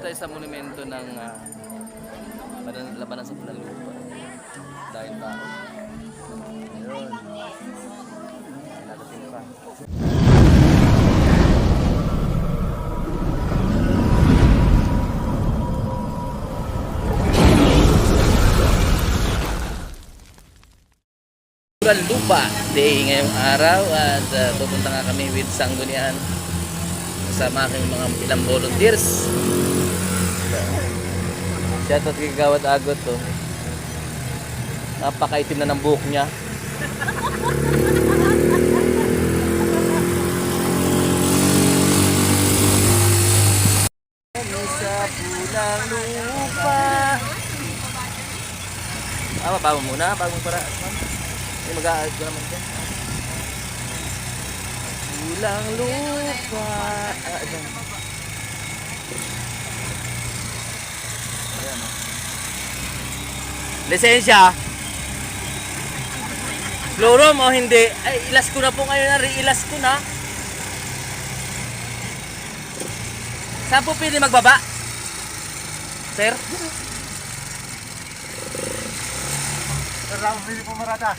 tayo sa monumento ng uh, labanan sa Punalupa. Dahil tao. Ayun. May nadating pa. Lupa Day ngayong araw at uh, pupunta nga kami with Sanggunian kasama aking mga ilang volunteers Shoutout kay Gawad Agot to. Napakaitim na ng buhok niya. Sa pulang lupa. Ah, bago muna, bago para. Hindi mag-aalit ko naman dyan. Pulang lupa. Ah, ayan. Ayan, oh. Lisensya. Slow room o hindi? Ay, ilas ko na po ngayon. Re-ilas ko na. Saan po pwede magbaba? Sir? Ramon Pili Pumarada.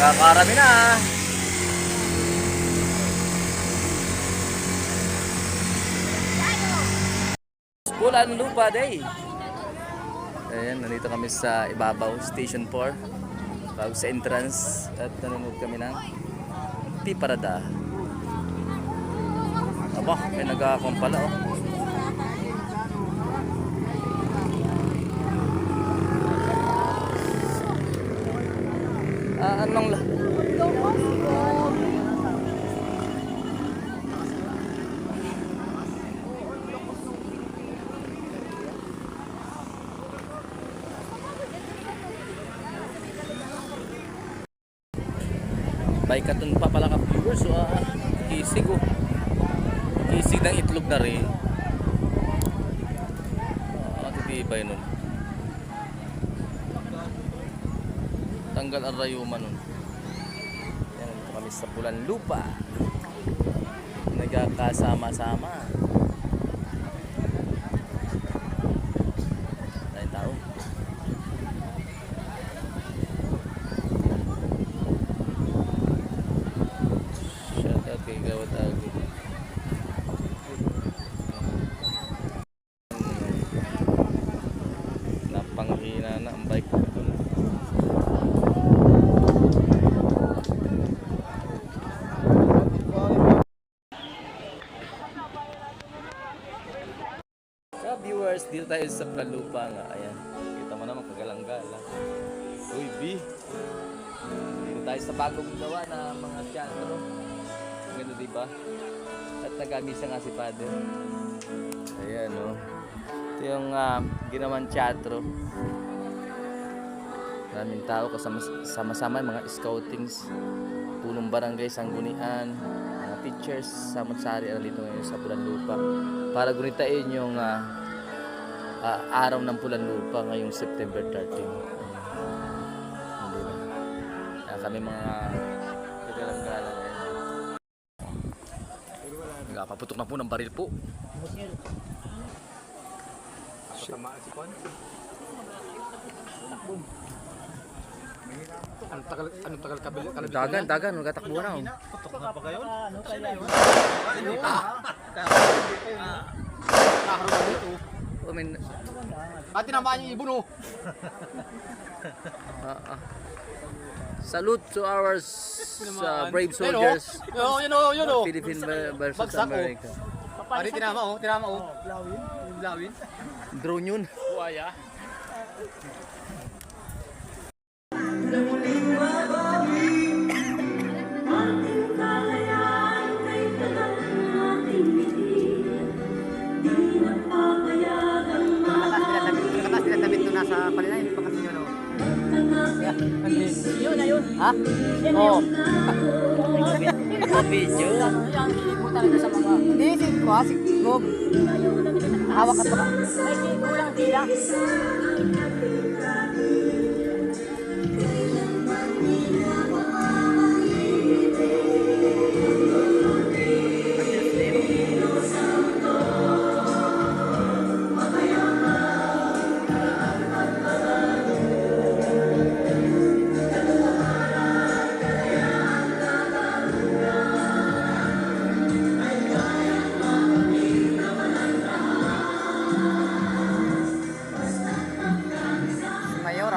Nakakarami na. Pulan Lupa Day. Ayan, nandito kami sa Ibabaw, Station 4. Bago sa entrance at nanonood kami ng Piparada. Aba, may nag-aakong oh. Ah, anong la? Bay katon pa pala ka viewers so ah, kisig oh. Kisig ng itlog na rin. Ah, titibay nun. Tanggal ang rayuma nun. Yan, kami sa Pulan Lupa. Nagkakasama-sama. Dahil tao. Shout out kay Gawat Agud. Napanghina na ang bike ko. Sa viewers, dito tayo sa Plalupa nga. Ayan. Kita mo naman kagalang-galang. Uy, B. Dito tayo sa bagong gawa na mga teatro. Ganda, di ba? At nagamisa nga si Father. Ayan, oh. Ito yung uh, ginawan teatro. Maraming tao kasama sama-sama yung mga scoutings, punong barangay, sanggunian, mga teachers, samot-sari ang dito ngayon sa Pulanlupa para gunitain yung ah, ah, araw ng Pulanlupa ngayong September 13. Hindi ba? Kaya kami mga kagalang-galang ngayon. Nagpapaputok na po ng baril po. Tama si Kon. Ang tagal, ang tagal kabil, kalabit Dagan, dagan, magkatakbo na. Putok na pa kayo? Ano kaya yun? Kaharo na dito. Oh, may, At tinamaan yung ibon oh. ah, ah. Salute to our s- uh, brave oh. soldiers. Yun oh, yun oh, yun oh. Philippine ver- versus Bagsak, oh. America. Pari tinama oh, tinama oh. Blawin. Blawin. Drone yun. Buaya. Ha? Oo. Oh, video. Yan, hindi mo talaga sa mga... Hindi, si Kwa, si Gob. Hawak ka pa. Ay, si Kulang Tila.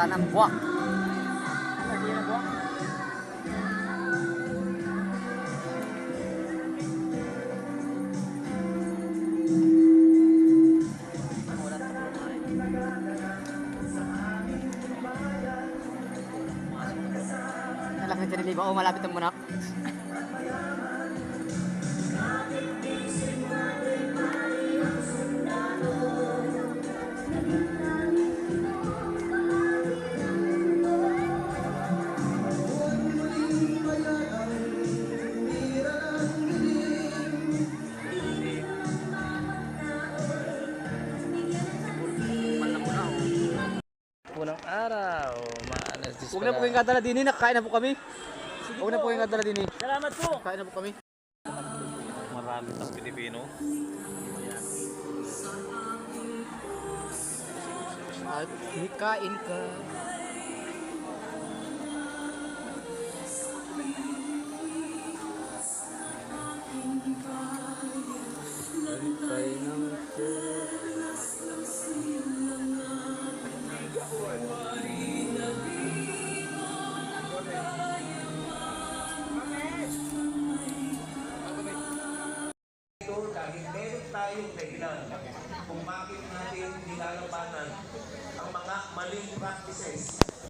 Wala nang buwak. Hindi na buwak. Nalaki dyan liba. Oh, malapit ang munak. Huwag na po kayong kadala din eh, nakakain na po kami. Huwag na po kayong kadala din eh. Salamat po. Kain na po kami. Marami ng Pilipino. At kain ka.